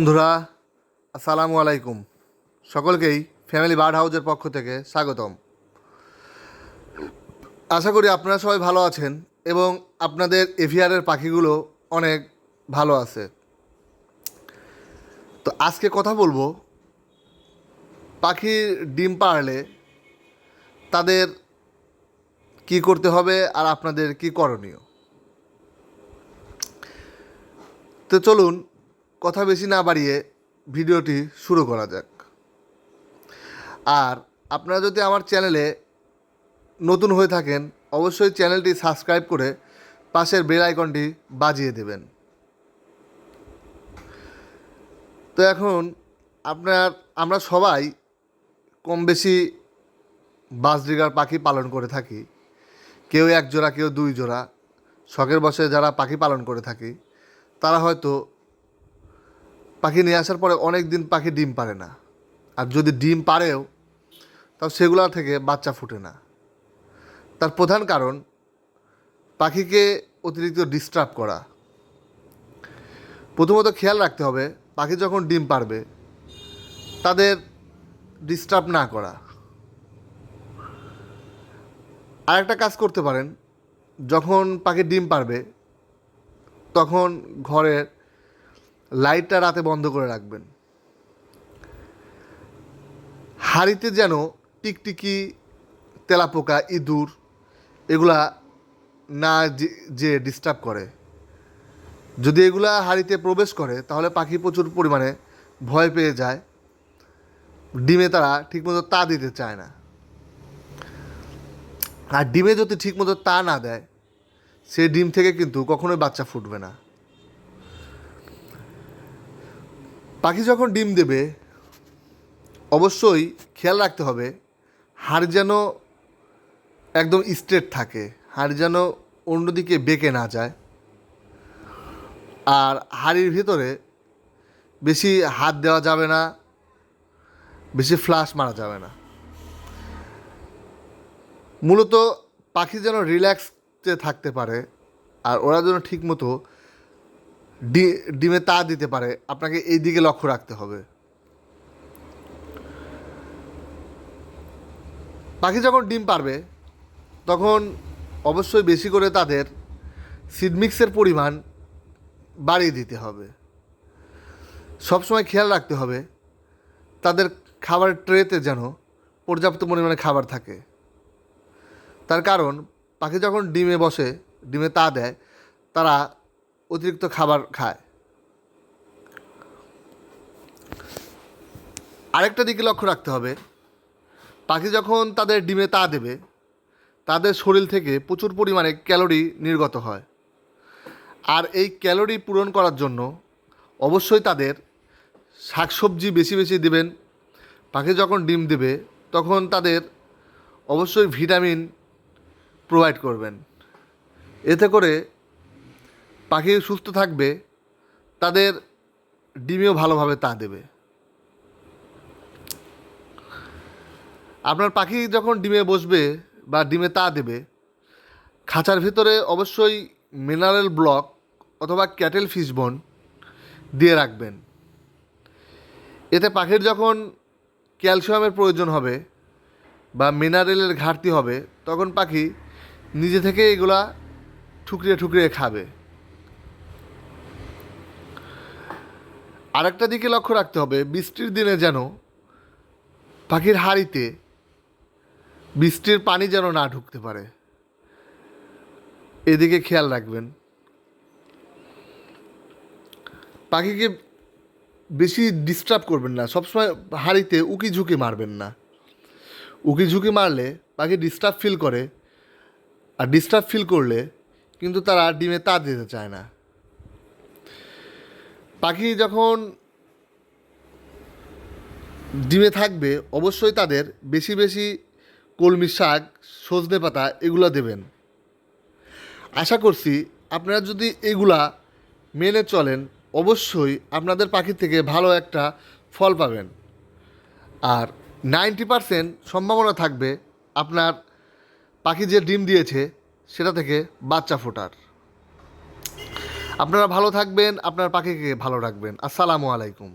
বন্ধুরা, আসসালামু আলাইকুম। সকলকেই ফ্যামিলি বার্ড হাউজের পক্ষ থেকে স্বাগতম। আশা করি আপনারা সবাই ভালো আছেন এবং আপনাদের এভিয়ারের পাখিগুলো অনেক ভালো আছে। তো আজকে কথা বলব, পাখির ডিম পারলে তাদের কি করতে হবে আর আপনাদের কি করণীয়? তো চলুন কথা বেশি না বাড়িয়ে ভিডিওটি শুরু করা যাক। আর আপনারা যদি আমার চ্যানেলে নতুন হয়ে থাকেন, অবশ্যই চ্যানেলটি সাবস্ক্রাইব করে পাশের বেল আইকনটি বাজিয়ে দেবেন। তো এখন আপনার, আমরা সবাই কম বেশি বাসডিগার পাখি পালন করে থাকি। কেউ এক জোড়া কেউ দুই জোড়া শখের বসে যারা পাখি পালন করে থাকি, তারা হয়তো পাখি নিয়ে আসার পরে অনেক দিন পাখি ডিম পারে না। আর যদি ডিম পারেও, তাও সেগুলো থেকে বাচ্চা ফুটে না। তার প্রধান কারণ, পাখিকে অতিরিক্ত ডিস্টার্ব করা। প্রথমত খেয়াল রাখতে হবে, পাখি যখন ডিম পারবে, তাদের ডিস্টার্ব না করা। আরেকটা কাজ করতে পারেন, যখন পাখি ডিম পারবে, তখন ঘরের লাইটটা রাতে বন্ধ করে রাখবেন। হাড়িতে যেন টিকটিকি, তেলাপোকা, ইঁদুর এগুলা না যে- ডিস্টার্ব করে। যদি এগুলা হাড়িতে প্রবেশ করে, তাহলে পাখি প্রচুর পরিমাণে ভয় পেয়ে যায়। ডিমে তারা ঠিকমতো তা দিতে চায় না। আর ডিমে যদি ঠিকমতো তা না দেয় সে ডিম থেকে কিন্তু কখনোই বাচ্চা ফুটবে না। পাখি যখন ডিম দেবে, অবশ্যই খেয়াল রাখতে হবে হাড় যেন একদম স্ট্রেট থাকে, হাড় যেন অন্যদিকে বেঁকে না যায়। আর হাড়ির ভিতরে বেশি হাত দেওয়া যাবে না, বেশি ফ্লাশ মারা যাবে না। মূলত পাখি যেন রিল্যাক্সে থাকতে পারে, আর ওরা যেন ঠিকমতো ডিমে তা দিতে পারে। আপনাকে এই দিকে লক্ষ্য রাখতে হবে। পাখি যখন ডিম পারবে, তখন অবশ্যই বেশি করে তাদের সিডমিক্সের পরিমাণ বাড়িয়ে দিতে হবে। সবসময় খেয়াল রাখতে হবে, তাদের খাবারের ট্রেতে যেন পর্যাপ্ত পরিমাণে খাবার থাকে। তার কারণ, পাখি যখন ডিমে বসে, ডিমে তা দেয়, তারা অতিরিক্ত খাবার খায়। আরেকটা দিকে লক্ষ্য রাখতে হবে, পাখি যখন তাদের ডিমে তা দেবে, তাদের শরীর থেকে প্রচুর পরিমাণে ক্যালোরি নির্গত হয়। আর এই ক্যালোরি পূরণ করার জন্য অবশ্যই তাদের শাকসবজি বেশি বেশি দেবেন। পাখি যখন ডিম দেবে, তখন তাদের অবশ্যই ভিটামিন প্রোভাইড করবেন। এতে করে পাখি সুস্থ থাকবে, তাদের ডিমেও ভালোভাবে তা দেবে। আপনার পাখি যখন ডিমে বসবে বা ডিমে তা দেবে, খাঁচার ভিতরে অবশ্যই মিনারেল ব্লক অথবা ক্যাটেল ফিশবন দিয়ে রাখবেন। এতে পাখির যখন ক্যালসিয়ামের প্রয়োজন হবে বা মিনারেলের ঘাটতি হবে, তখন পাখি নিজে থেকে এগুলা ঠুকরিয়ে ঠুকরিয়ে খাবে। আরেকটা দিকে লক্ষ্য রাখতে হবে, বৃষ্টির দিনে যেন পাখির হাড়িতে বৃষ্টির পানি যেন না ঢুকতে পারে। এদিকে খেয়াল রাখবেন, পাখিকে বেশি ডিস্টার্ব করবেন না, সবসময় হাড়িতে উকি ঝুঁকি মারবেন না। উকি ঝুঁকি মারলে পাখি ডিস্টার্ব ফিল করে, আর ডিস্টার্ব ফিল করলে কিন্তু তারা ডিমে তা দিতে চায় না। পাখি যখন ডিমে থাকবে, অবশ্যই তাদের বেশি বেশি কলমি শাক, সজনে পাতা এগুলো দেবেন। আশা করছি আপনারা যদি এগুলা মেনে চলেন, অবশ্যই আপনাদের পাখি থেকে ভালো একটা ফল পাবেন। আর নাইনটি পারসেন্ট সম্ভাবনা থাকবে আপনার পাখি যে ডিম দিয়েছে, সেটা থেকে বাচ্চা ফোটার। আপনারা ভালো থাকবেন আপনার পাখিকে ভালো রাখবেন। আসসালামু আলাইকুম।